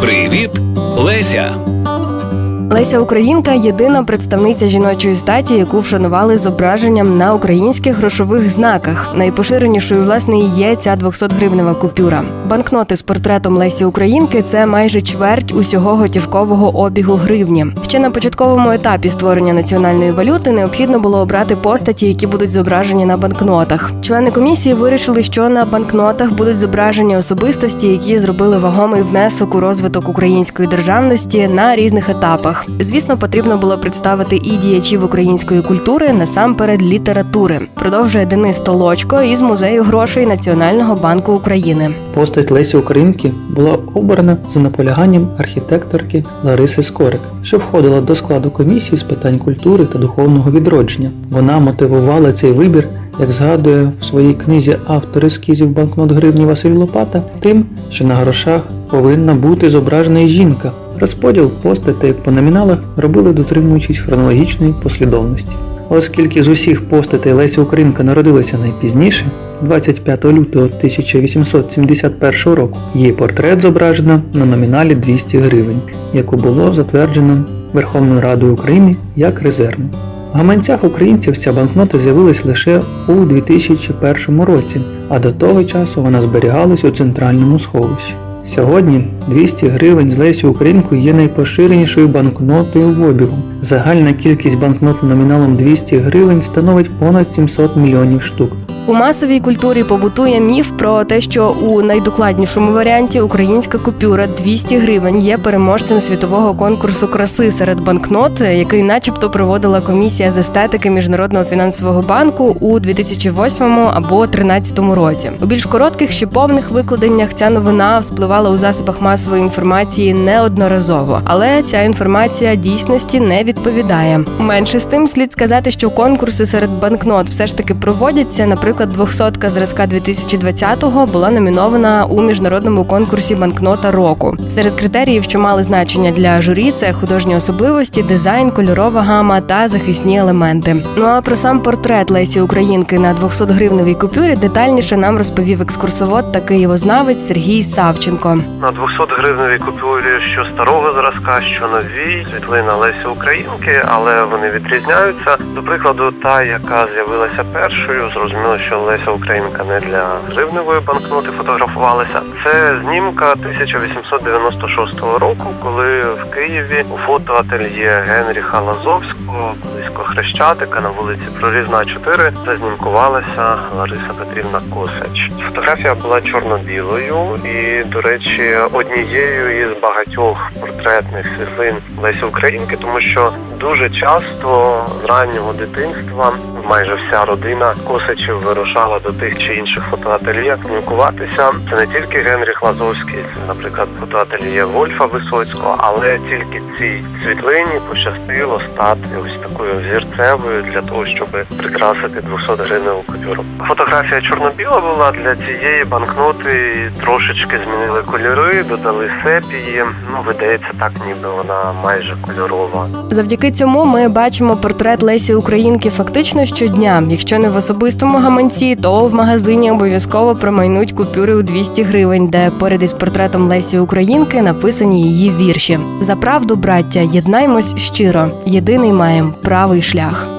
Привіт, Леся. Леся Українка єдина представниця жіночої статі, яку вшанували зображенням на українських грошових знаках. Найпоширенішою власне є ця 200-гривнева купюра. Банкноти з портретом Лесі Українки це майже чверть усього готівкового обігу гривні. Ще на початковому етапі створення національної валюти необхідно було обрати постаті, які будуть зображені на банкнотах. Члени комісії вирішили, що на банкнотах будуть зображені особистості, які зробили вагомий внесок у розвиток української державності на різних етапах. Звісно, потрібно було представити і діячів української культури насамперед літератури. Продовжує Денис Толочко із музею грошей Національного банку України. Постать Лесі Українки була обрана за наполяганням архітекторки Лариси Скорик, що входила до складу комісії з питань культури та духовного відродження. Вона мотивувала цей вибір, як згадує в своїй книзі автор ескізів банкнот гривні Василь Лопата, тим, що на грошах повинна бути зображена і жінка. Розподіл постатей по номіналах робили дотримуючись хронологічної послідовності. Оскільки з усіх постатей Леся Українка народилася найпізніше, 25 лютого 1871 року, її портрет зображено на номіналі 200 гривень, яку було затверджено Верховною Радою України як резервну. В гаманцях українців ця банкнота з'явилась лише у 2001 році, а до того часу вона зберігалась у центральному сховищі. Сьогодні 200 гривень з Лесі Українкою є найпоширенішою банкнотою в обігу. Загальна кількість банкнот номіналом 200 гривень становить понад 700 мільйонів штук. У масовій культурі побутує міф про те, що у найдокладнішому варіанті українська купюра 200 гривень є переможцем світового конкурсу краси серед банкнот, який, начебто, проводила комісія з естетики міжнародного фінансового банку у 2008 або 2013 році. У більш коротких чи повних викладеннях ця новина вспливала у засобах масової інформації неодноразово, але ця інформація дійсності не відповідає. Менше з тим слід сказати, що конкурси серед банкнот все ж таки проводяться. Наприклад, 200 зразка 2020-го була номінована у міжнародному конкурсі банкнота року. Серед критеріїв, що мали значення для журі, це художні особливості, дизайн, кольорова гама та захисні елементи. Ну а про сам портрет Лесі Українки на 200-гривневій купюрі детальніше нам розповів екскурсовод та києвознавець Сергій Савченко. На 200 гривневій купюрі що старого зразка, що новій, світлина Лесі Українки, але вони відрізняються. До прикладу, та, яка з'явилася першою, зрозуміло, що Леся Українка не для гривневої банкноти фотографувалася. Це знімка 1896 року, коли в Києві у фотоательє Генріха Лазовського близько Хрещатика на вулиці Прорізна 4 зазнімкувалася Лариса Петрівна Косач. Фотографія була чорно-білою і, до речі, однією із багатьох портретних світлин Лесі Українки, тому що дуже часто з раннього дитинства майже вся родина Косачів вирушала до тих чи інших фотоательє спілкуватися. Це не тільки Генріх Лазовський, це, наприклад, фотоательє Вольфа Висоцького, але тільки цій світлині пощастило стати ось такою зірцевою для того, щоб прикрасити 200 гривневу купюру. Фотографія чорно-біла була для цієї банкноти трошечки змінили кольори, додали сепії. Ну видається так, ніби вона майже кольорова. Завдяки цьому ми бачимо портрет Лесі Українки фактично щодня. Якщо не в особистому гаманці, то в магазині обов'язково промайнуть купюри у 200 гривень, де поряд із портретом Лесі Українки написані її вірші. За правду, браття, єднаймось щиро. Єдиний маєм правий шлях.